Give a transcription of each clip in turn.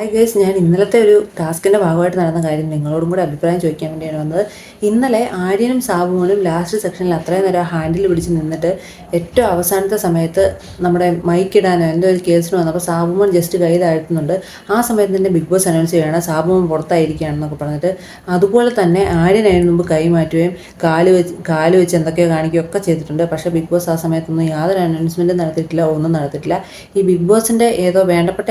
Hi guys ഞാൻ ഇന്നലത്തെ ഒരു ടാസ്കിന്റെ ഭാഗമായിട്ട് നടന്ന കാര്യം നിങ്ങളോടും കൂടെ അഭിപ്രായം ചോദിക്കാൻ വേണ്ടിയാണ് വന്നത്. ഇന്നലെ ആര്യനും സാബുമോനും ലാസ്റ്റ് സെക്ഷനിൽ അത്രയും നേരം ഹാൻഡിൽ പിടിച്ച് നിന്നിട്ട് ഏറ്റവും അവസാനത്തെ സമയത്ത് നമ്മുടെ മൈക്കിടാനോ എന്തോ ഒരു കേസിന് വന്നപ്പോൾ സാബുമോൻ ജസ്റ്റ് കൈ താഴ്ത്തുന്നുണ്ട്. ആ സമയത്ത് തന്നെ ബിഗ് ബോസ് അനൗൺസ് ചെയ്യുകയാണ്. സാബുമോൻ പുറത്തായിരിക്കുകയാണെന്നൊക്കെ പറഞ്ഞിട്ട് അതുപോലെ തന്നെ ആര്യൻ അതിന് മുമ്പ് കൈ മാറ്റുകയും കാൽ വെച്ച് കാൽ വെച്ച് എന്തൊക്കെയോ കാണിക്കുകയൊക്കെ ചെയ്തിട്ടുണ്ട്. പക്ഷേ ബിഗ് ബോസ് ആ സമയത്തൊന്നും യാതൊരു അനൗൺസ്മെന്റും നടത്തിയിട്ടില്ല ഒന്നും നടത്തിയിട്ടില്ല. ഈ ബിഗ് ബോസിന്റെ ഏതോ വേണ്ടപ്പെട്ട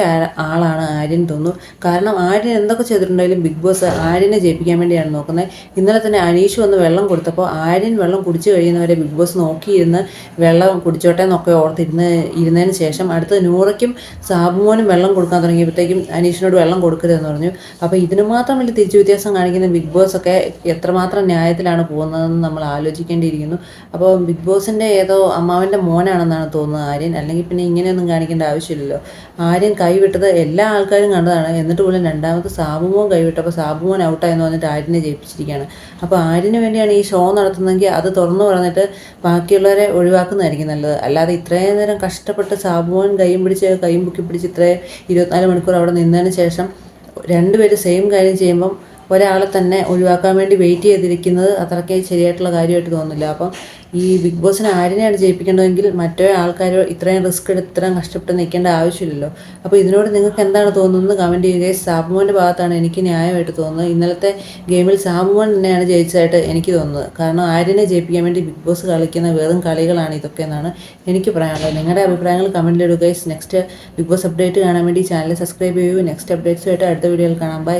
ആളാണ് ആര്യൻ തോന്നുന്നു കാരണം ആര്യൻ എന്തൊക്കെ ചെയ്തിട്ടുണ്ടെങ്കിലും ബിഗ് ബോസ് ആര്യനെ ജയിപ്പിക്കാൻ വേണ്ടിയാണ് നോക്കുന്നത്. ഇന്നലെ തന്നെ അനീഷ് വന്ന് വെള്ളം കൊടുത്തപ്പോൾ ആര്യൻ വെള്ളം കുടിച്ചു കഴിയുന്നവരെ ബിഗ് ബോസ് നോക്കിയിരുന്ന് വെള്ളം കുടിച്ചോട്ടെ എന്നൊക്കെ ഓർത്തിരുന്ന് ഇരുന്നതിന് ശേഷം അടുത്ത് നൂറയ്ക്കും സാബുമോനും വെള്ളം കൊടുക്കാൻ തുടങ്ങിയപ്പോഴത്തേക്കും അനീഷിനോട് വെള്ളം കൊടുക്കരുതെന്ന് പറഞ്ഞു. അപ്പോൾ ഇതിന് മാത്രം വലിയ തിരിച്ചു വ്യത്യാസം കാണിക്കുന്ന ബിഗ് ബോസ് ഒക്കെ എത്രമാത്രം ന്യായത്തിലാണ് പോകുന്നതെന്ന് നമ്മൾ ആലോചിക്കേണ്ടിയിരിക്കുന്നു. അപ്പോൾ ബിഗ് ബോസിന്റെ ഏതോ അമ്മാവന്റെ മോനാണെന്നാണ് തോന്നുന്നത് ആര്യൻ. അല്ലെങ്കിൽ പിന്നെ ഇങ്ങനെയൊന്നും കാണിക്കേണ്ട ആവശ്യമില്ലല്ലോ. ആര്യൻ കൈവിട്ടത് എല്ലാ ആൾക്കാരും കണ്ടതാണ്. എന്നിട്ട് പോലും രണ്ടാമത് സാബുമോൻ കൈവിട്ടപ്പോൾ സാബുമോൻ ഔട്ടായെന്ന് പറഞ്ഞിട്ട് ആര്യനെ ജയിപ്പിച്ചിരിക്കുകയാണ്. അപ്പോൾ ആര്യന് വേണ്ടിയാണ് ഈ ഷോ നടത്തുന്നതെങ്കിൽ അത് തുറന്നു പറഞ്ഞിട്ട് ബാക്കിയുള്ളവരെ ഒഴിവാക്കുന്നതായിരിക്കും നല്ലത്. അല്ലാതെ ഇത്രയും നേരം കഷ്ടപ്പെട്ട് സാബുമോൻ കൈയും പിടിച്ച് കൈയും പൊക്കി പിടിച്ച് ഇത്രയും ഇരുപത്തിനാല് മണിക്കൂർ അവിടെ നിന്നതിന് ശേഷം രണ്ടുപേരും സെയിം കാര്യം ചെയ്യുമ്പം ഒരാളെ തന്നെ ഒഴിവാക്കാൻ വേണ്ടി വെയിറ്റ് ചെയ്തിരിക്കുന്നത് അത്രയ്ക്ക് ശരിയായിട്ടുള്ള കാര്യമായിട്ട് തോന്നുന്നില്ല. അപ്പം ഈ ബിഗ് ബോസിന് ആരിനെയാണ് ജയിപ്പിക്കേണ്ടതെങ്കിൽ മറ്റേ ആൾക്കാർ ഇത്രയും റിസ്ക് എടുത്ത് ഇത്രയും കഷ്ടപ്പെട്ട് നിൽക്കേണ്ട ആവശ്യമില്ലല്ലോ. അപ്പോൾ ഇതിനോട് നിങ്ങൾക്ക് എന്താണ് തോന്നുന്നത്? കമന്റ് ചെയ്യുക. സാബുമോന്റെ ഭാഗത്താണ് എനിക്ക് ന്യായമായിട്ട് തോന്നുന്നത്. ഇന്നലത്തെ ഗെയിമിൽ സാബുമോൻ തന്നെയാണ് ജയിച്ചതായിട്ട് എനിക്ക് തോന്നുന്നത്. കാരണം ആര്യനെ ജയിപ്പിക്കാൻ വേണ്ടി ബിഗ് ബോസ് കളിക്കുന്ന വെറും കളികളാണ് ഇതൊക്കെ എന്നാണ് എനിക്ക് പറയാനുള്ളത്. നിങ്ങളുടെ അഭിപ്രായങ്ങൾ കമന്റിലിടുക നെക്സ്റ്റ് ബിഗ് ബോസ് അപ്ഡേറ്റ് കാണാൻ വേണ്ടി ചാനൽ സബ്സ്ക്രൈബ് ചെയ്യൂ. നെക്സ്റ്റ് അപ്ഡേറ്റ്സുമായിട്ട് അടുത്ത വീഡിയോയിൽ കാണാം. ബൈ